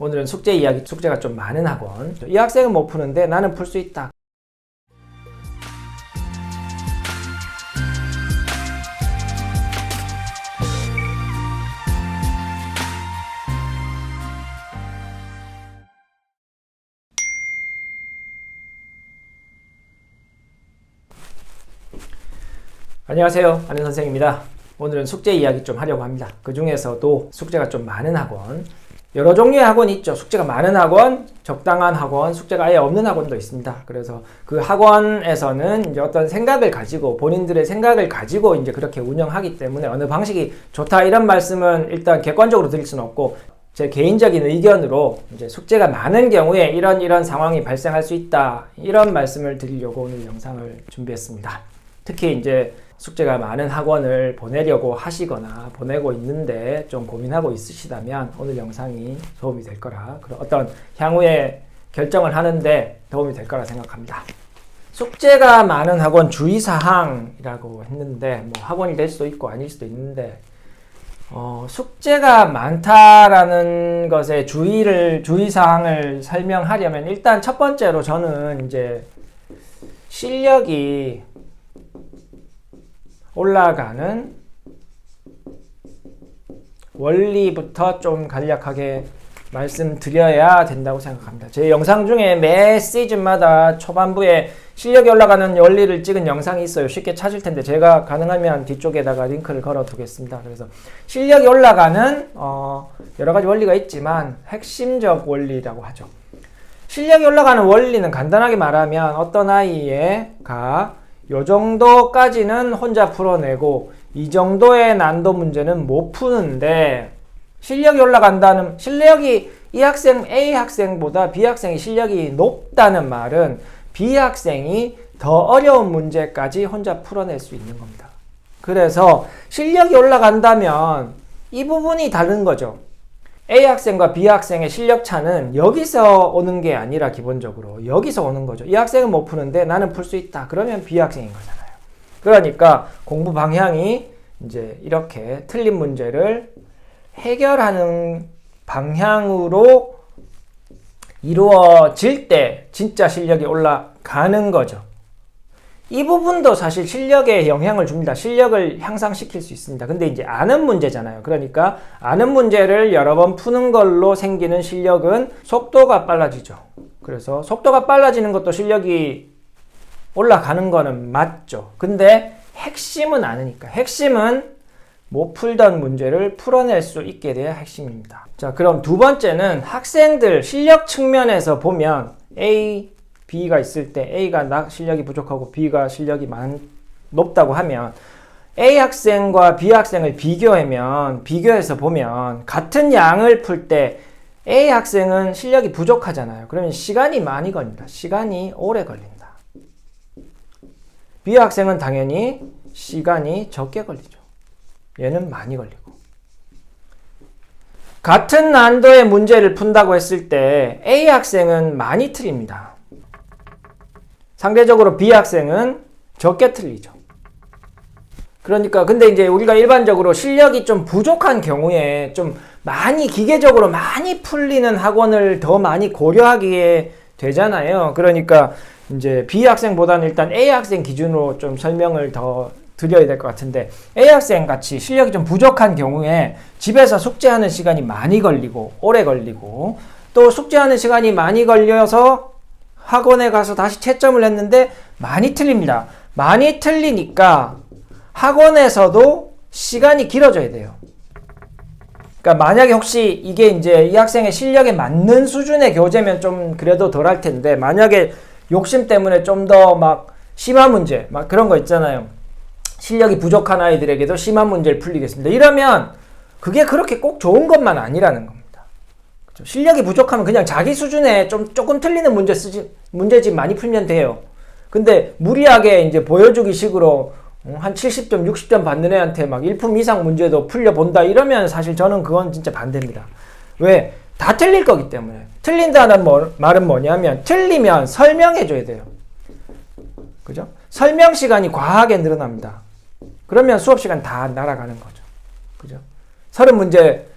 오늘은 숙제 이야기, 숙제가 좀 많은 학원. 이 학생은 못 푸는데 나는 풀 수 있다. 안녕하세요. 안현 선생입니다. 오늘은 숙제 이야기 좀 하려고 합니다. 그 중에서도 숙제가 좀 많은 학원, 여러 종류의 학원이 있죠. 숙제가 많은 학원, 적당한 학원, 숙제가 아예 없는 학원도 있습니다. 그래서 그 학원에서는 이제 어떤 생각을 가지고 본인들의 생각을 가지고 이제 그렇게 운영하기 때문에 어느 방식이 좋다 이런 말씀은 일단 객관적으로 드릴 수는 없고 제 개인적인 의견으로 이제 숙제가 많은 경우에 이런 이런 상황이 발생할 수 있다 이런 말씀을 드리려고 오늘 영상을 준비했습니다. 특히 이제 숙제가 많은 학원을 보내려고 하시거나 보내고 있는데 좀 고민하고 있으시다면 오늘 영상이 도움이 될 거라 그런 어떤 향후에 결정을 하는데 도움이 될 거라 생각합니다. 숙제가 많은 학원 주의사항이라고 했는데 뭐 학원이 될 수도 있고 아닐 수도 있는데 어, 숙제가 많다라는 것에 주의를 주의사항을 설명하려면 일단 첫 번째로 저는 이제 실력이 올라가는 원리부터 좀 간략하게 말씀드려야 된다고 생각합니다. 제 영상 중에 매 시즌마다 초반부에 실력이 올라가는 원리를 찍은 영상이 있어요. 쉽게 찾을 텐데 제가 가능하면 뒤쪽에다가 링크를 걸어 두겠습니다. 그래서 실력이 올라가는 어 여러 가지 원리가 있지만 핵심적 원리라고 하죠. 실력이 올라가는 원리는 간단하게 말하면 어떤 아이가 요 정도까지는 혼자 풀어내고 이 정도의 난도 문제는 못 푸는데 실력이 올라간다는 실력이 이 학생 A 학생보다 B 학생이 실력이 높다는 말은 B 학생이 더 어려운 문제까지 혼자 풀어낼 수 있는 겁니다. 그래서 실력이 올라간다면 이 부분이 다른 거죠. A 학생과 B 학생의 실력 차는 여기서 오는 게 아니라 기본적으로 여기서 오는 거죠. 이 학생은 못 푸는데 나는 풀 수 있다. 그러면 B 학생인 거잖아요. 그러니까 공부 방향이 이제 이렇게 틀린 문제를 해결하는 방향으로 이루어질 때 진짜 실력이 올라가는 거죠. 이 부분도 사실 실력에 영향을 줍니다. 실력을 향상시킬 수 있습니다. 근데 이제 아는 문제잖아요. 그러니까 아는 문제를 여러 번 푸는 걸로 생기는 실력은 속도가 빨라지죠. 그래서 속도가 빨라지는 것도 실력이 올라가는 거는 맞죠. 근데 핵심은 아니니까. 핵심은 못 풀던 문제를 풀어낼 수 있게 돼야 핵심입니다. 자, 그럼 두 번째는 학생들 실력 측면에서 보면 A, B가 있을 때 A가 나 실력이 부족하고 B가 실력이 많, 높다고 하면 A 학생과 B 학생을 비교하면 비교해서 보면 같은 양을 풀 때 A 학생은 실력이 부족하잖아요. 그러면 시간이 많이 걸립니다. 시간이 오래 걸린다. B 학생은 당연히 시간이 적게 걸리죠. 얘는 많이 걸리고. 같은 난도의 문제를 푼다고 했을 때 A 학생은 많이 틀립니다. 상대적으로 B 학생은 적게 틀리죠. 그러니까 근데 이제 우리가 일반적으로 실력이 좀 부족한 경우에 좀 많이 기계적으로 많이 풀리는 학원을 더 많이 고려하게 되잖아요. 그러니까 이제 B 학생보다는 일단 A 학생 기준으로 좀 설명을 더 드려야 될 것 같은데 A 학생 같이 실력이 좀 부족한 경우에 집에서 숙제하는 시간이 많이 걸리고 오래 걸리고 또 숙제하는 시간이 많이 걸려서 학원에 가서 다시 채점을 했는데 많이 틀립니다. 많이 틀리니까 학원에서도 시간이 길어져야 돼요. 그러니까 만약에 혹시 이게 이제 이 학생의 실력에 맞는 수준의 교재면 좀 그래도 덜 할 텐데 만약에 욕심 때문에 좀 더 막 심한 문제 막 그런 거 있잖아요. 실력이 부족한 아이들에게도 심한 문제를 풀리겠습니다. 이러면 그게 그렇게 꼭 좋은 것만 아니라는 겁니다. 실력이 부족하면 그냥 자기 수준에 좀 조금 틀리는 문제 쓰지 문제집 많이 풀면 돼요. 근데 무리하게 이제 보여주기 식으로 어, 한 70점, 60점 받는 애한테 막 1품 이상 문제도 풀려본다 이러면 사실 저는 그건 진짜 반대입니다. 왜? 다 틀릴 거기 때문에. 틀린다는 뭐, 말은 뭐냐면 틀리면 설명해줘야 돼요. 그죠? 설명 시간이 과하게 늘어납니다. 그러면 수업 시간 다 날아가는 거죠. 그죠? 서른 문제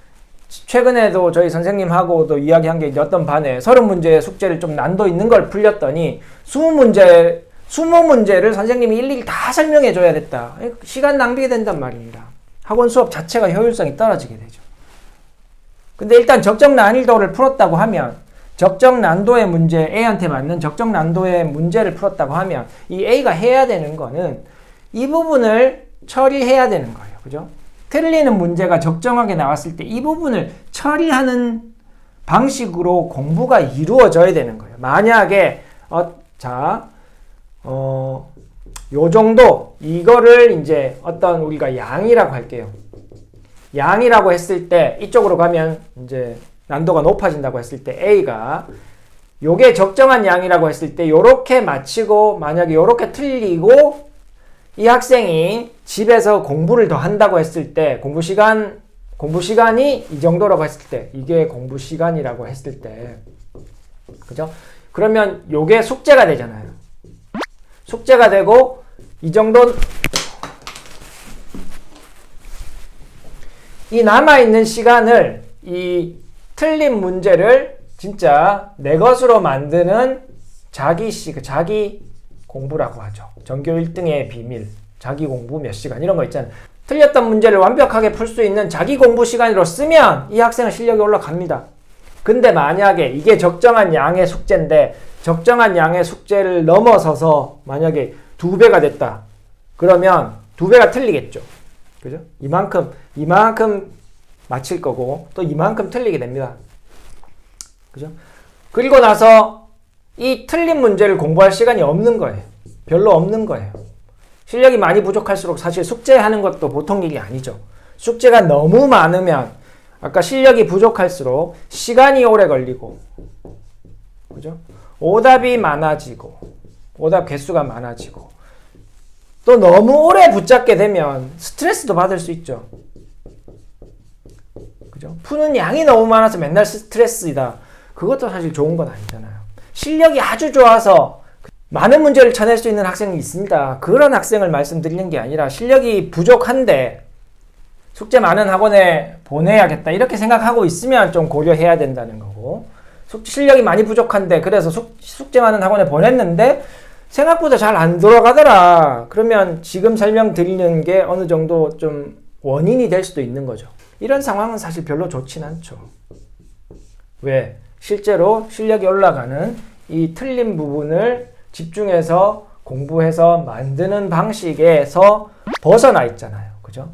최근에도 저희 선생님하고도 이야기한 게 어떤 반에 서른 문제 숙제를 좀 난도 있는 걸 풀렸더니 스무 문제 스무 문제를 선생님이 일일이 다 설명해 줘야 됐다. 시간 낭비가 된단 말입니다. 학원 수업 자체가 효율성이 떨어지게 되죠. 근데 일단 적정 난이도를 풀었다고 하면 적정 난도의 문제 A한테 맞는 적정 난도의 문제를 풀었다고 하면 이 A가 해야 되는 거는 이 부분을 처리해야 되는 거예요. 그죠? 틀리는 문제가 적정하게 나왔을 때 이 부분을 처리하는 방식으로 공부가 이루어져야 되는 거예요. 만약에 어, 자, 어, 요 정도 이거를 이제 어떤 우리가 양이라고 할게요. 양이라고 했을 때 이쪽으로 가면 이제 난도가 높아진다고 했을 때 A가 요게 적정한 양이라고 했을 때 요렇게 맞히고 만약에 요렇게 틀리고 이 학생이 집에서 공부를 더 한다고 했을 때 공부 시간 공부 시간이 이 정도라고 했을 때 이게 공부 시간이라고 했을 때 그죠? 그러면 요게 숙제가 되잖아요. 숙제가 되고 이 정도 이 남아 있는 시간을 이 틀린 문제를 진짜 내 것으로 만드는 자기 시 자기 공부라고 하죠. 전교 1등의 비밀, 자기 공부 몇 시간 이런 거 있잖아요. 틀렸던 문제를 완벽하게 풀 수 있는 자기 공부 시간으로 쓰면 이 학생은 실력이 올라갑니다. 근데 만약에 이게 적정한 양의 숙제인데 적정한 양의 숙제를 넘어서서 만약에 두 배가 됐다. 그러면 두 배가 틀리겠죠. 그죠? 이만큼, 이만큼 맞힐 거고 또 이만큼 틀리게 됩니다. 그죠? 그리고 나서 이 틀린 문제를 공부할 시간이 없는 거예요. 별로 없는 거예요. 실력이 많이 부족할수록 사실 숙제하는 것도 보통 일이 아니죠. 숙제가 너무 많으면 아까 실력이 부족할수록 시간이 오래 걸리고 그죠? 오답이 많아지고 오답 개수가 많아지고 또 너무 오래 붙잡게 되면 스트레스도 받을 수 있죠. 그죠? 푸는 양이 너무 많아서 맨날 스트레스이다. 그것도 사실 좋은 건 아니잖아요. 실력이 아주 좋아서 많은 문제를 쳐낼 수 있는 학생이 있습니다. 그런 학생을 말씀드리는 게 아니라 실력이 부족한데 숙제 많은 학원에 보내야겠다 이렇게 생각하고 있으면 좀 고려해야 된다는 거고 숙, 실력이 많이 부족한데 그래서 숙, 숙제 많은 학원에 보냈는데 생각보다 잘 안 돌아가더라 그러면 지금 설명드리는 게 어느 정도 좀 원인이 될 수도 있는 거죠 이런 상황은 사실 별로 좋진 않죠 왜? 실제로 실력이 올라가는 이 틀린 부분을 집중해서 공부해서 만드는 방식에서 벗어나 있잖아요. 그죠?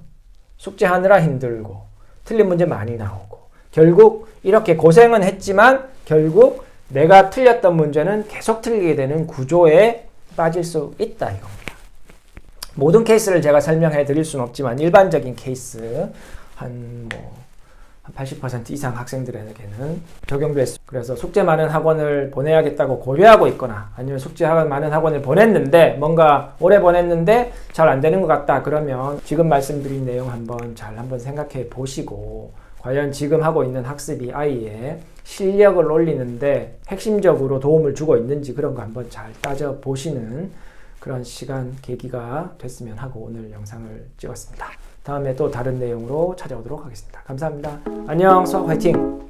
숙제하느라 힘들고, 틀린 문제 많이 나오고, 결국 이렇게 고생은 했지만, 결국 내가 틀렸던 문제는 계속 틀리게 되는 구조에 빠질 수 있다 이겁니다. 모든 케이스를 제가 설명해 드릴 수는 없지만, 일반적인 케이스, 한 뭐, 80% 이상 학생들에게는 적용됐습니다. 그래서 숙제 많은 학원을 보내야겠다고 고려하고 있거나 아니면 숙제 많은 학원을 보냈는데 뭔가 오래 보냈는데 잘 안 되는 것 같다 그러면 지금 말씀드린 내용 한번 잘 한번 생각해 보시고 과연 지금 하고 있는 학습이 아이의 실력을 올리는데 핵심적으로 도움을 주고 있는지 그런 거 한번 잘 따져 보시는 그런 시간 계기가 됐으면 하고 오늘 영상을 찍었습니다. 다음에 또 다른 내용으로 찾아오도록 하겠습니다. 감사합니다. 안녕, 수학 화이팅!